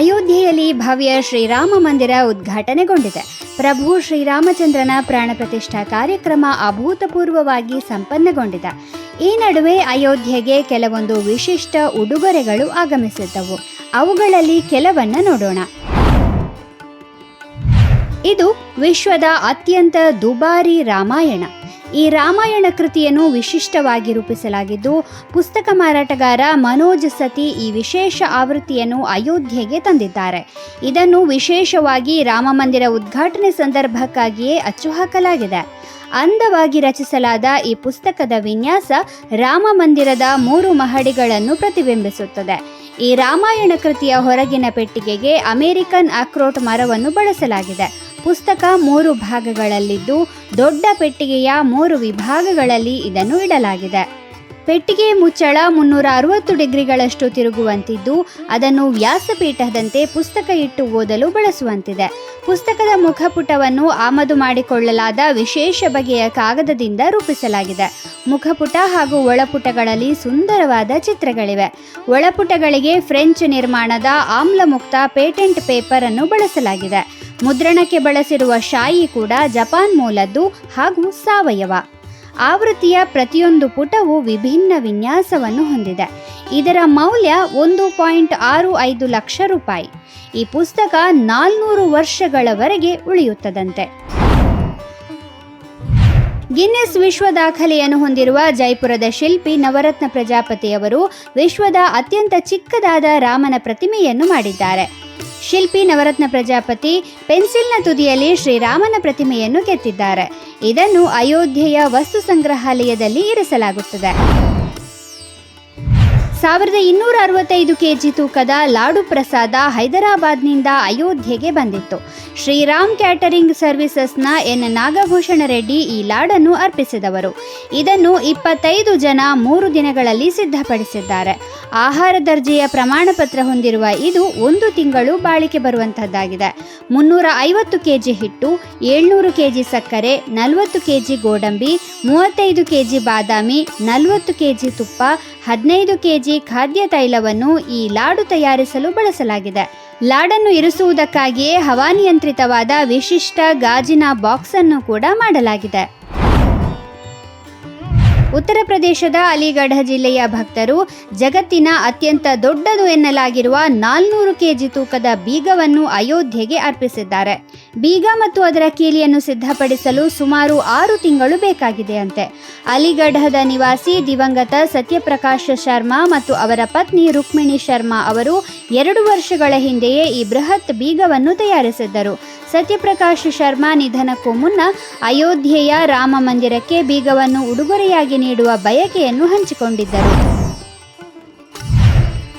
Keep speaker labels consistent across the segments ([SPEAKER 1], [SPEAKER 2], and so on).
[SPEAKER 1] ಅಯೋಧ್ಯೆಯಲ್ಲಿ ಭವ್ಯ ಶ್ರೀರಾಮ ಮಂದಿರ ಉದ್ಘಾಟನೆಗೊಂಡಿದೆ. ಪ್ರಭು ಶ್ರೀರಾಮಚಂದ್ರನ ಪ್ರಾಣ ಪ್ರತಿಷ್ಠಾ ಕಾರ್ಯಕ್ರಮ ಅಭೂತಪೂರ್ವವಾಗಿ ಸಂಪನ್ನಗೊಂಡಿದೆ. ಈ ನಡುವೆ ಅಯೋಧ್ಯೆಗೆ ಕೆಲವೊಂದು ವಿಶಿಷ್ಟ ಉಡುಗೊರೆಗಳು ಆಗಮಿಸಿದ್ದವು. ಅವುಗಳಲ್ಲಿ ಕೆಲವನ್ನ ನೋಡೋಣ. ಇದು ವಿಶ್ವದ ಅತ್ಯಂತ ದುಬಾರಿ ರಾಮಾಯಣ. ಈ ರಾಮಾಯಣ ಕೃತಿಯನ್ನು ವಿಶಿಷ್ಟವಾಗಿ ರೂಪಿಸಲಾಗಿದ್ದು, ಪುಸ್ತಕ ಮಾರಾಟಗಾರ ಮನೋಜ್ ಸತಿ ಈ ವಿಶೇಷ ಆವೃತ್ತಿಯನ್ನು ಅಯೋಧ್ಯೆಗೆ ತಂದಿದ್ದಾರೆ. ಇದನ್ನು ವಿಶೇಷವಾಗಿ ರಾಮ ಮಂದಿರ ಉದ್ಘಾಟನೆ ಸಂದರ್ಭಕ್ಕಾಗಿಯೇ ಅಚ್ಚುಹಾಕಲಾಗಿದೆ. ಅಂದವಾಗಿ ರಚಿಸಲಾದ ಈ ಪುಸ್ತಕದ ವಿನ್ಯಾಸ ರಾಮ ಮಂದಿರದ ಮೂರು ಮಹಡಿಗಳನ್ನು ಪ್ರತಿಬಿಂಬಿಸುತ್ತದೆ. ಈ ರಾಮಾಯಣ ಕೃತಿಯ ಹೊರಗಿನ ಪೆಟ್ಟಿಗೆಗೆ ಅಮೆರಿಕನ್ ಅಕ್ರೋಟ್ ಮರವನ್ನು ಬಳಸಲಾಗಿದೆ. ಪುಸ್ತಕ ಮೂರು ಭಾಗಗಳಲ್ಲಿದ್ದು ದೊಡ್ಡ ಪೆಟ್ಟಿಗೆಯ ಮೂರು ವಿಭಾಗಗಳಲ್ಲಿ ಇದನ್ನು ಇಡಲಾಗಿದೆ. ಪೆಟ್ಟಿಗೆ ಮುಚ್ಚಳ ಮುನ್ನೂರ ಅರವತ್ತು ಡಿಗ್ರಿಗಳಷ್ಟು ತಿರುಗುವಂತಿದ್ದು ಅದನ್ನು ವ್ಯಾಸಪೀಠದಂತೆ ಪುಸ್ತಕ ಇಟ್ಟು ಓದಲು ಬಳಸುವಂತಿದೆ. ಪುಸ್ತಕದ ಮುಖಪುಟವನ್ನು ಆಮದು ಮಾಡಿಕೊಳ್ಳಲಾದ ವಿಶೇಷ ಬಗೆಯ ಕಾಗದದಿಂದ ರೂಪಿಸಲಾಗಿದೆ. ಮುಖಪುಟ ಹಾಗೂ ಒಳಪುಟಗಳಲ್ಲಿ ಸುಂದರವಾದ ಚಿತ್ರಗಳಿವೆ. ಒಳಪುಟಗಳಿಗೆ ಫ್ರೆಂಚ್ ನಿರ್ಮಾಣದ ಆಮ್ಲಮುಕ್ತ ಪೇಟೆಂಟ್ ಪೇಪರ್ ಅನ್ನು ಬಳಸಲಾಗಿದೆ. ಮುದ್ರಣಕ್ಕೆ ಬಳಸಿರುವ ಶಾಯಿ ಕೂಡ ಜಪಾನ್ ಮೂಲದ್ದು ಹಾಗೂ ಸಾವಯವ. ಆವೃತ್ತಿಯ ಪ್ರತಿಯೊಂದು ಪುಟವು ವಿಭಿನ್ನ ವಿನ್ಯಾಸವನ್ನು ಹೊಂದಿದೆ. ಇದರ ಮೌಲ್ಯ ಒಂದು ಪಾಯಿಂಟ್ ಆರು ಐದು ಲಕ್ಷ ರೂಪಾಯಿ. ಈ ಪುಸ್ತಕ ನಾಲ್ನೂರು ವರ್ಷಗಳವರೆಗೆ ಉಳಿಯುತ್ತದಂತೆ. ಗಿನ್ನೆಸ್ ವಿಶ್ವ ದಾಖಲೆಯನ್ನು ಹೊಂದಿರುವ ಜೈಪುರದ ಶಿಲ್ಪಿ ನವರತ್ನ ಪ್ರಜಾಪತಿಯವರು ವಿಶ್ವದ ಅತ್ಯಂತ ಚಿಕ್ಕದಾದ ರಾಮನ ಪ್ರತಿಮೆಯನ್ನು ಮಾಡಿದ್ದಾರೆ. ಶಿಲ್ಪಿ ನವರತ್ನ ಪ್ರಜಾಪತಿ ಪೆನ್ಸಿಲ್ನ ತುದಿಯಲ್ಲಿ ಶ್ರೀರಾಮನ ಪ್ರತಿಮೆಯನ್ನು ಕೆತ್ತಿದ್ದಾರೆ. ಇದನ್ನು ಅಯೋಧ್ಯೆಯ ವಸ್ತು ಸಂಗ್ರಹಾಲಯದಲ್ಲಿ ಇರಿಸಲಾಗುತ್ತದೆ. ಸಾವಿರದ ಇನ್ನೂರ ಅರವತ್ತೈದು ಕೆಜಿ ತೂಕದ ಲಾಡು ಪ್ರಸಾದ ಹೈದರಾಬಾದ್ನಿಂದ ಅಯೋಧ್ಯೆಗೆ ಬಂದಿತ್ತು. ಶ್ರೀರಾಮ್ ಕ್ಯಾಟರಿಂಗ್ ಸರ್ವಿಸಸ್ನ ಎನ್. ನಾಗಭೂಷಣ ರೆಡ್ಡಿ ಈ ಲಾಡನ್ನು ಅರ್ಪಿಸಿದವರು. ಇದನ್ನು ಇಪ್ಪತ್ತೈದು ಜನ ಮೂರು ದಿನಗಳಲ್ಲಿ ಸಿದ್ಧಪಡಿಸಿದ್ದಾರೆ. ಆಹಾರ ದರ್ಜೆಯ ಪ್ರಮಾಣ ಹೊಂದಿರುವ ಇದು ಒಂದು ತಿಂಗಳು ಬಾಳಿಕೆ ಬರುವಂತಹದ್ದಾಗಿದೆ. ಮುನ್ನೂರ ಐವತ್ತು ಕೆಜಿ ಹಿಟ್ಟು, ಏಳ್ನೂರು ಕೆಜಿ ಸಕ್ಕರೆ, ನಲವತ್ತು ಕೆಜಿ ಗೋಡಂಬಿ, ಮೂವತ್ತೈದು ಕೆಜಿ ಬಾದಾಮಿ, ನಲವತ್ತು ಕೆಜಿ ತುಪ್ಪ, ಹದಿನೈದು ಕೆಜಿ ಖಾದ್ಯ ತೈಲವನ್ನು ಈ ಲಾಡು ತಯಾರಿಸಲು ಬಳಸಲಾಗಿದೆ. ಲಾಡನ್ನು ಇರಿಸುವುದಕ್ಕಾಗಿಯೇ ಹವಾನಿಯಂತ್ರಿತವಾದ ವಿಶಿಷ್ಟ ಗಾಜಿನ ಬಾಕ್ಸ್ ಅನ್ನು ಕೂಡ ಮಾಡಲಾಗಿದೆ. ಉತ್ತರ ಪ್ರದೇಶದ ಅಲಿಗಢ ಜಿಲ್ಲೆಯ ಭಕ್ತರು ಜಗತ್ತಿನ ಅತ್ಯಂತ ದೊಡ್ಡದು ಎನ್ನಲಾಗಿರುವ ನಾಲ್ನೂರು ಕೆಜಿ ತೂಕದ ಬೀಗವನ್ನು ಅಯೋಧ್ಯೆಗೆ ಅರ್ಪಿಸಿದ್ದಾರೆ. ಬೀಗ ಮತ್ತು ಅದರ ಕೀಲಿಯನ್ನು ಸಿದ್ಧಪಡಿಸಲು ಸುಮಾರು ಆರು ತಿಂಗಳು ಬೇಕಾಗಿದೆಯಂತೆ. ಅಲಿಗಢದ ನಿವಾಸಿ ದಿವಂಗತ ಸತ್ಯಪ್ರಕಾಶ ಶರ್ಮಾ ಮತ್ತು ಅವರ ಪತ್ನಿ ರುಕ್ಮಿಣಿ ಶರ್ಮಾ ಅವರು ಎರಡು ವರ್ಷಗಳ ಹಿಂದೆಯೇ ಈ ಬೃಹತ್ ಬೀಗವನ್ನು ತಯಾರಿಸಿದ್ದರು. ಸತ್ಯಪ್ರಕಾಶ್ ಶರ್ಮಾ ನಿಧನಕ್ಕೂ ಮುನ್ನ ಅಯೋಧ್ಯೆಯ ರಾಮ ಮಂದಿರಕ್ಕೆ ಬೀಗವನ್ನು ಉಡುಗೊರೆಯಾಗಿ ನೀಡುವ ಬಯಕೆಯನ್ನು ಹಂಚಿಕೊಂಡಿದ್ದರು.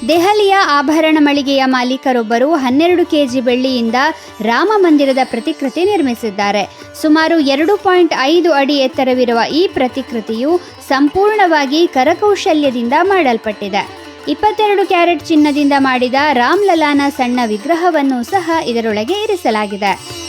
[SPEAKER 1] ದೆಹಲಿಯ ಆಭರಣ ಮಳಿಗೆಯ ಮಾಲೀಕರೊಬ್ಬರು ಹನ್ನೆರಡು ಕೆಜಿ ಬೆಳ್ಳಿಯಿಂದ ರಾಮ ಮಂದಿರದ ಪ್ರತಿಕೃತಿ ನಿರ್ಮಿಸಿದ್ದಾರೆ. ಸುಮಾರು ಎರಡು ಪಾಯಿಂಟ್ ಐದು ಅಡಿ ಎತ್ತರವಿರುವ ಈ ಪ್ರತಿಕೃತಿಯು ಸಂಪೂರ್ಣವಾಗಿ ಕರಕೌಶಲ್ಯದಿಂದ ಮಾಡಲ್ಪಟ್ಟಿದೆ. ಇಪ್ಪತ್ತೆರಡು ಕ್ಯಾರೆಟ್ ಚಿನ್ನದಿಂದ ಮಾಡಿದ ರಾಮ್ ಲಲಾನ ಸಣ್ಣ ವಿಗ್ರಹವನ್ನು ಸಹ ಇದರೊಳಗೆ ಇರಿಸಲಾಗಿದೆ.